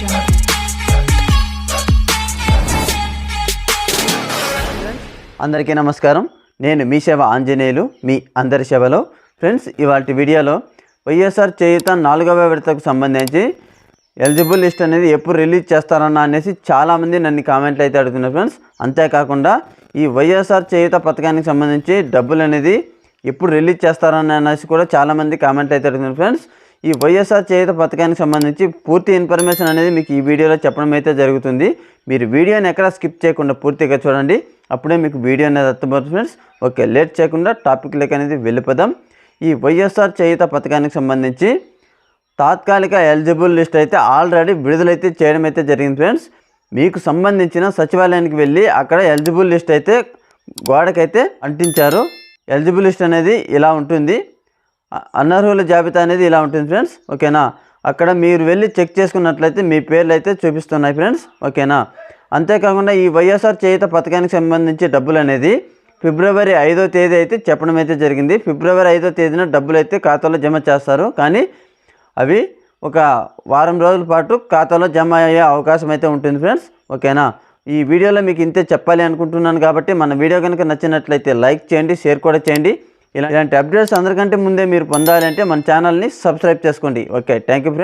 jungle. అందరికీ నమస్కారం. నేను మీ సేవ ఆంజనేయులు మీ అందరి సేవలో. ఫ్రెండ్స్ ఇవాళ వీడియోలో వైఎస్ఆర్ చేయుత నాలుగవ విడతకు సంబంధించి ఎలిజిబుల్ లిస్ట్ అనేది ఎప్పుడు రిలీజ్ చేస్తారన్న అనేసి చాలామంది నన్ను కామెంట్లు అయితే అడుగుతున్నారు ఫ్రెండ్స్. అంతేకాకుండా ఈ వైఎస్ఆర్ చేయుత పథకానికి సంబంధించి డబ్బులు అనేది ఎప్పుడు రిలీజ్ చేస్తారని అనేసి కూడా చాలామంది కామెంట్లు అయితే అడుగుతున్నారు ఫ్రెండ్స్. ఈ వైఎస్ఆర్ చేయుత పథకానికి సంబంధించి పూర్తి ఇన్ఫర్మేషన్ అనేది మీకు ఈ వీడియోలో చెప్పడం అయితే జరుగుతుంది. మీరు వీడియోని ఎక్కడ స్కిప్ చేయకుండా పూర్తిగా చూడండి. అప్పుడే మీకు వీడియో అనేది అర్థమవుతుంది ఫ్రెండ్స్. ఓకే లేట్ చేయకుండా టాపిక్లోకి అనేది వెళ్ళిపోదాం. ఈ వైఎస్ఆర్ చేయుత పథకానికి సంబంధించి తాత్కాలిక ఎలిజిబుల్ లిస్ట్ అయితే ఆల్రెడీ విడుదలైతే చేయడం అయితే జరిగింది ఫ్రెండ్స్. మీకు సంబంధించిన సచివాలయానికి వెళ్ళి అక్కడ ఎలిజిబుల్ లిస్ట్ అయితే గోడకైతే అంటించారు. ఎలిజిబుల్ లిస్ట్ అనేది ఇలా ఉంటుంది. అనర్హుల జాబితా అనేది ఇలా ఉంటుంది ఫ్రెండ్స్. ఓకేనా? అక్కడ మీరు వెళ్ళి చెక్ చేసుకున్నట్లయితే మీ పేర్లు అయితే చూపిస్తున్నాయి ఫ్రెండ్స్. ఓకేనా? అంతేకాకుండా ఈ వైఎస్ఆర్ చేయుత పథకానికి సంబంధించి డబ్బులు అనేది ఫిబ్రవరి ఐదో తేదీ అయితే చెప్పడం అయితే జరిగింది. ఫిబ్రవరి ఐదో తేదీన డబ్బులు అయితే ఖాతాలో జమ చేస్తారు. కానీ అవి ఒక వారం రోజుల పాటు ఖాతాలో జమ అయ్యే అవకాశం అయితే ఉంటుంది ఫ్రెండ్స్. ఓకేనా? ఈ వీడియోలో మీకు ఇంతే చెప్పాలి అనుకుంటున్నాను కాబట్టి మన వీడియో కనుక నచ్చినట్లయితే లైక్ చేయండి షేర్ కూడా చేయండి. ఇలాంటి అప్డేట్స్ అందరికంటే ముందే మీరు పొందాలంటే మన ఛానల్ని సబ్స్క్రైబ్ చేసుకోండి. Okay thank you